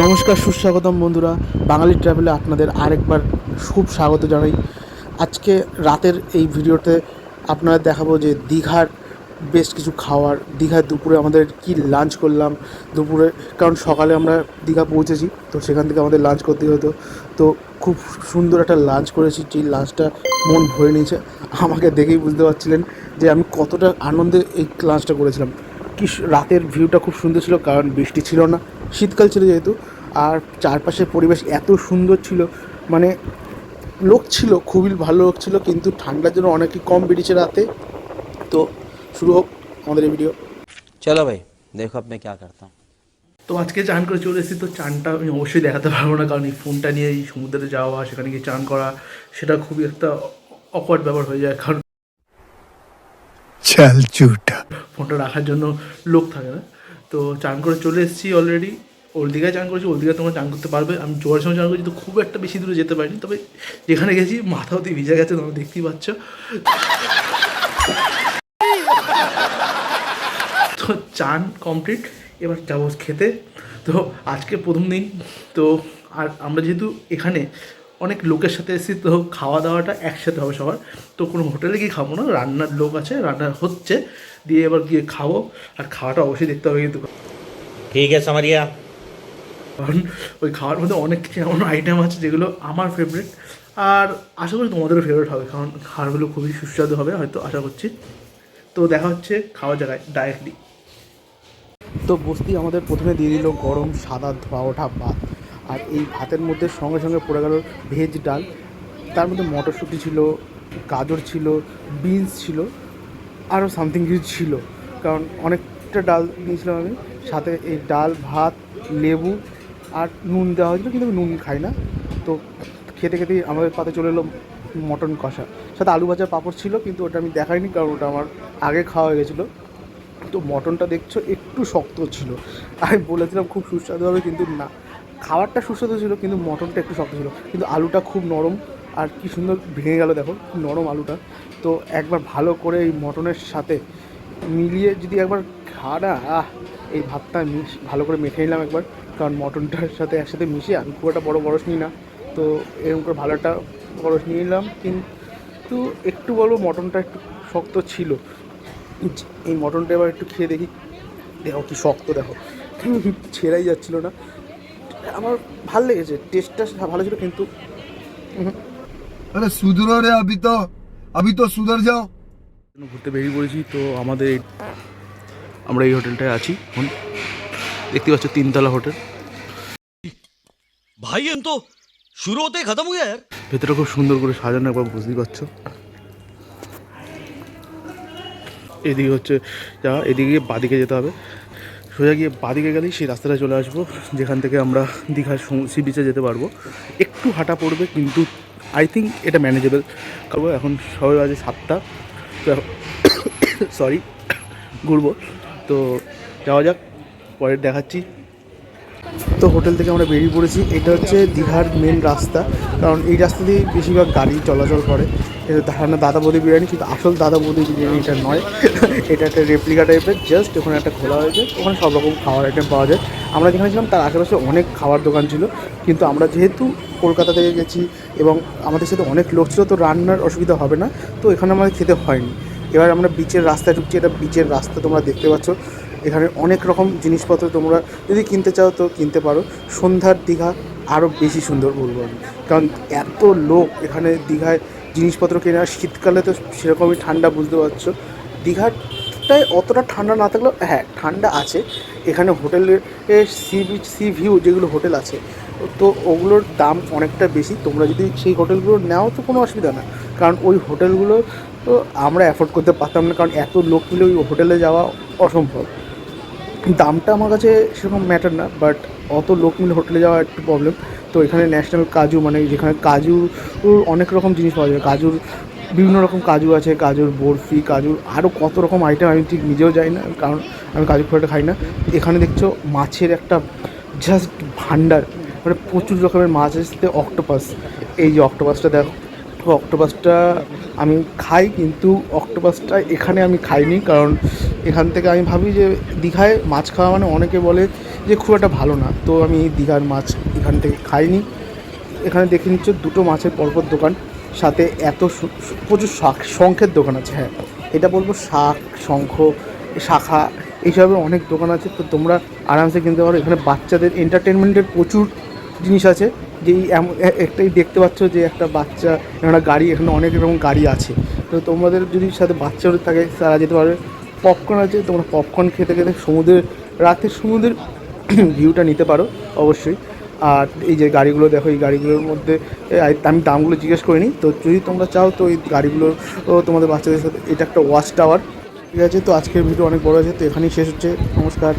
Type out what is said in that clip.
নমস্কার, সুস্বাগতম বন্ধুরা। বাঙালি ট্রাভেলে আপনাদের আরেকবার খুব স্বাগত জানাই। আজকে রাতের এই ভিডিওতে আপনারা দেখাবো যে দীঘার বেশ কিছু খাওয়ার দীঘার দুপুরে আমাদের কি লাঞ্চ করলাম, দুপুরে, কারণ সকালে আমরা দীঘা পৌঁছেছি, তো সেখান থেকে আমাদের লাঞ্চ করতে হতো। তো খুব সুন্দর একটা লাঞ্চ করেছি, যেই লাঞ্চটা মন ভরে নিয়েছে। আমাকে দেখেই বুঝতে পারছিলেন যে আমি কতটা আনন্দে এই লাঞ্চটা করেছিলাম। কি রাতের ভিউটা খুব সুন্দর ছিল কারণ বৃষ্টি ছিল না। শীতকাল ছিল যেহেতু আর চারপাশের পরিবেশ এত সুন্দর ছিল। মানে লোক ছিল খুবই ভালো লোক ছিল কিন্তু ঠান্ডার জন্য অনেকই কম বেরিয়েছে রাতে। তো শুরু হোক আমাদের ভিডিও চলো ভাই দেখো আপনি কে করতাম। তো আজকে চান করে চলে এসেছি তো চানটা আমি অবশ্যই দেখাতে পারব না কারণ এই ফোনটা নিয়ে এই সমুদ্রে যাওয়া সেখানে গিয়ে চান করা সেটা খুবই একটা অকওয়ার্ড ব্যাপার হয়ে যায় কারণ চাল চুটা ফোনটা রাখার জন্য লোক থাকে না। তো চান করে চলে এসেছি অলরেডি ওর দিঘায় চান করেছি, ওর দিঘায় তোমরা চান করতে পারবে। আমি জোয়ার সময় চান করেছি, তো খুব একটা বেশি দূরে যেতে পারিনি। তবে যেখানে গেছি, মাথা অতি ভিজে গেছে, তোমরা দেখতেই পাচ্ছ। তো চান কমপ্লিট এবার যাব খেতে। তো আজকে প্রথম দিন। তো আর আমরা যেহেতু এখানে অনেক লোকের সাথে এসেছি তো খাওয়া দাওয়াটা একসাথে হবে সবার। তো কোনো হোটেলে গিয়ে খাব না রান্নার লোক আছে রান্না হচ্ছে দিয়ে এবার গিয়ে খাব। আর খাওয়াটা অবশ্যই দেখতে হবে কিন্তু। ঠিক আছে আমার ইয়া কারণ ওই খাওয়ার মধ্যে অনেক কিছু এমন আইটেম আছে যেগুলো আমার ফেভারিট আর আশা করি তোমাদেরও ফেভারিট হবে কারণ খাওয়ারগুলো খুবই সুস্বাদু হবে হয়তো আশা করছি। তো দেখা হচ্ছে খাওয়া জায়গায় ডাইরেক্টলি তো বস্তি আমাদের প্রথমে দিয়ে দিল গরম সাদা ধোয়া ওঠা ভাত আর এই ভাতের মধ্যে সঙ্গে সঙ্গে পড়ে গেল ভেজ ডাল। তার মধ্যে মটরশুঁটি ছিল, গাজর ছিল, বিনস ছিল, আরও সামথিং কিছু ছিল। কারণ অনেকটা ডাল নিয়েছিলাম আমি। সাথে এই ডাল, ভাত, লেবু আর নুন দেওয়া হয়েছিল, কিন্তু আমি নুন খাই না। তো খেতে খেতেই আমাদের পাতে চলে এলো মটন কষা। সাথে আলু ভাজা পাঁপড় ছিল, কিন্তু ওটা আমি দেখাইনি কারণ ওটা আমার আগে খাওয়া হয়ে গেছিল। তো মটনটা দেখছ, একটু শক্ত ছিল। আমি বলেছিলাম খুব সুস্বাদু হবে, কিন্তু না। খাবারটা সুস্বাদু ছিল, কিন্তু মটনটা একটু শক্ত ছিল। কিন্তু আলুটা খুব নরম, আর কি সুন্দর ভেঙে গেল দেখো নরম আলুটা। তো একবার ভালো করে এই মটনের সাথে মিলিয়ে যদি একবার খা না আহ, এই ভাতটা মিশ, ভালো করে মেখে নিলাম একবার, কারণ মটনটার সাথে একসাথে মিশিয়ে আমি খুব একটা বড় বরস নিই না। তো এরকম করে ভালো একটা বরস নিয়ে নিলাম, কিন্তু একটু বলব মটনটা একটু শক্ত ছিল। এই মটনটা এবার একটু খেয়ে দেখি, দেখো কি শক্ত দেখো। ছেড়াই যাচ্ছিল না। আমার ভালো লেগেছে টেস্টটা ভালো ছিল কিন্তু আরে সুধরো রে আবি তো আবি তো সুধর যাও ঘুরতে বেরিয়ে পড়েছি তো আমাদের আমরা এই হোটেলটায় আছি এখন। দেখতে পাচ্ছ তিনতলা হোটেল। ভাই এম তো শুরু হতেই খতম হয়ে যায় ভেতরে খুব সুন্দর করে সাজানো একবার বুঝতেই পারছ। এদিকে হচ্ছে যা এদিকে বাদিকে যেতে হবে। সোজা গিয়ে বাঁদিকে গেলেই সেই রাস্তাটা চলে আসব, যেখান থেকে আমরা দীঘার সি বিচে যেতে পারব। একটু হাঁটা পড়বে, কিন্তু আই থিঙ্ক এটা ম্যানেজেবল করব এখন সবাই বাজে সাতটা। তো সরি ঘুরবো। তো যাওয়া যাক, পরে দেখাচ্ছি। তো হোটেল থেকে আমরা বেরিয়ে পড়েছি। এটা হচ্ছে দীঘার মেন রাস্তা। কারণ এই রাস্তা দিয়েই বেশিরভাগ গাড়ি চলাচল করে। এটা ধারণা দাদা বৌদি বিরিয়ানি, কিন্তু আসল দাদা বৌদি বিরিয়ানি এটা নয়। এটা একটা রেপ্লিকা টাইপের জাস্ট ওখানে একটা খোলা হয়েছে। ওখানে সব রকম খাওয়ার আইটেম পাওয়া যায়। আমরা যেখানে ছিলাম, তার আশেপাশে অনেক খাওয়ার দোকান ছিল। কিন্তু আমরা যেহেতু কলকাতা থেকে গেছি এবং আমাদের সাথে অনেক লোক ছিল, তো রান্নার অসুবিধা হবে না। তো এখানে আমাদের খেতে হয়নি। এবার আমরা বিচের রাস্তায় ঢুকছি। এটা বিচের রাস্তা তোমরা দেখতে পাচ্ছ। এখানে অনেক রকম জিনিসপত্র তোমরা যদি কিনতে চাও তো কিনতে পারো। সন্ধ্যার দীঘা আরও বেশি সুন্দর বলব আমি। কারণ এত লোক এখানে দীঘায় জিনিসপত্র কেনে শীতকালে তো সেরকমই ঠান্ডা বুঝতে পারছ। দীঘাটায় অতটা ঠান্ডা না থাকলেও হ্যাঁ ঠান্ডা আছে। এখানে হোটেলের সি বিচ, সি ভিউ যেগুলো হোটেল আছে, তো ওগুলোর দাম অনেকটা বেশি। তোমরা যদি সেই হোটেলগুলো নাও তো কোনো অসুবিধা না। কারণ ওই হোটেলগুলো, তো আমরা অ্যাফোর্ড করতে পারতাম না। কারণ এত লোক মিলে ওই হোটেলে যাওয়া অসম্ভব। দামটা আমার কাছে সেরকম ম্যাটার না বাট অত লোক মিলে হোটেলে যাওয়া একটু প্রবলেম তো এখানে ন্যাশনাল কাজু মানে যেখানে কাজু অনেক রকম জিনিস পাওয়া যায়। কাজুর বিভিন্ন রকম কাজু আছে, কাজুর বরফি, কাজুর আরও কত রকম আইটেম আমি ঠিক নিজেও যাই না, কারণ আমি কাজু একটা খাই না। এখানে দেখছ মাছের একটা জাস্ট ভান্ডার মানে প্রচুর রকমের মাছ আসতে অক্টোপাস এই যে অক্টোপাসটা দেখো অক্টোপাসটা আমি খাই, কিন্তু অক্টোপাসটা এখানে আমি খাইনি, কারণ এখান থেকে আমি ভাবি যে দীঘায় মাছ খাওয়া মানে অনেকে বলে যে খুব একটা ভালো না। তো আমি দীঘার মাছ এখান থেকে খাইনি। এখানে দেখে নিচ্ছ দুটো মাছের পরপর দোকান, সাথে এত প্রচুর শাক, শঙ্খের দোকান আছে হ্যাঁ। এটা বলব শাক, শঙ্খ, শাখা, এইসবের অনেক দোকান আছে। তো তোমরা আরামসে কিনতে পারো। এখানে বাচ্চাদের এন্টারটেনমেন্টের প্রচুর জিনিস আছে। যেই এমন একটাই দেখতে পাচ্ছ যে একটা বাচ্চা একটা গাড়ি, এখানে অনেক রকম গাড়ি আছে। তো তোমাদের যদি সাথে বাচ্চা থাকে, তারা যেতে পারবে। পপকর্ন আছে, তোমরা পপকর্ন খেতে খেতে সমুদ্রের রাতের সমুদ্রের ভিউটা নিতে পারো, অবশ্যই। আর এই যে গাড়িগুলো দেখো, এই গাড়িগুলোর মধ্যে আমি দামগুলো জিজ্ঞেস করিনি, তো যদি তোমরা চাও, তো এই গাড়িগুলো তোমাদের বাচ্চাদের সাথে, এটা একটা ওয়াচ টাওয়ার ঠিক আছে? তো আজকের ভিডিও অনেক বড় আছে তো এখানেই শেষ হচ্ছে, নমস্কার।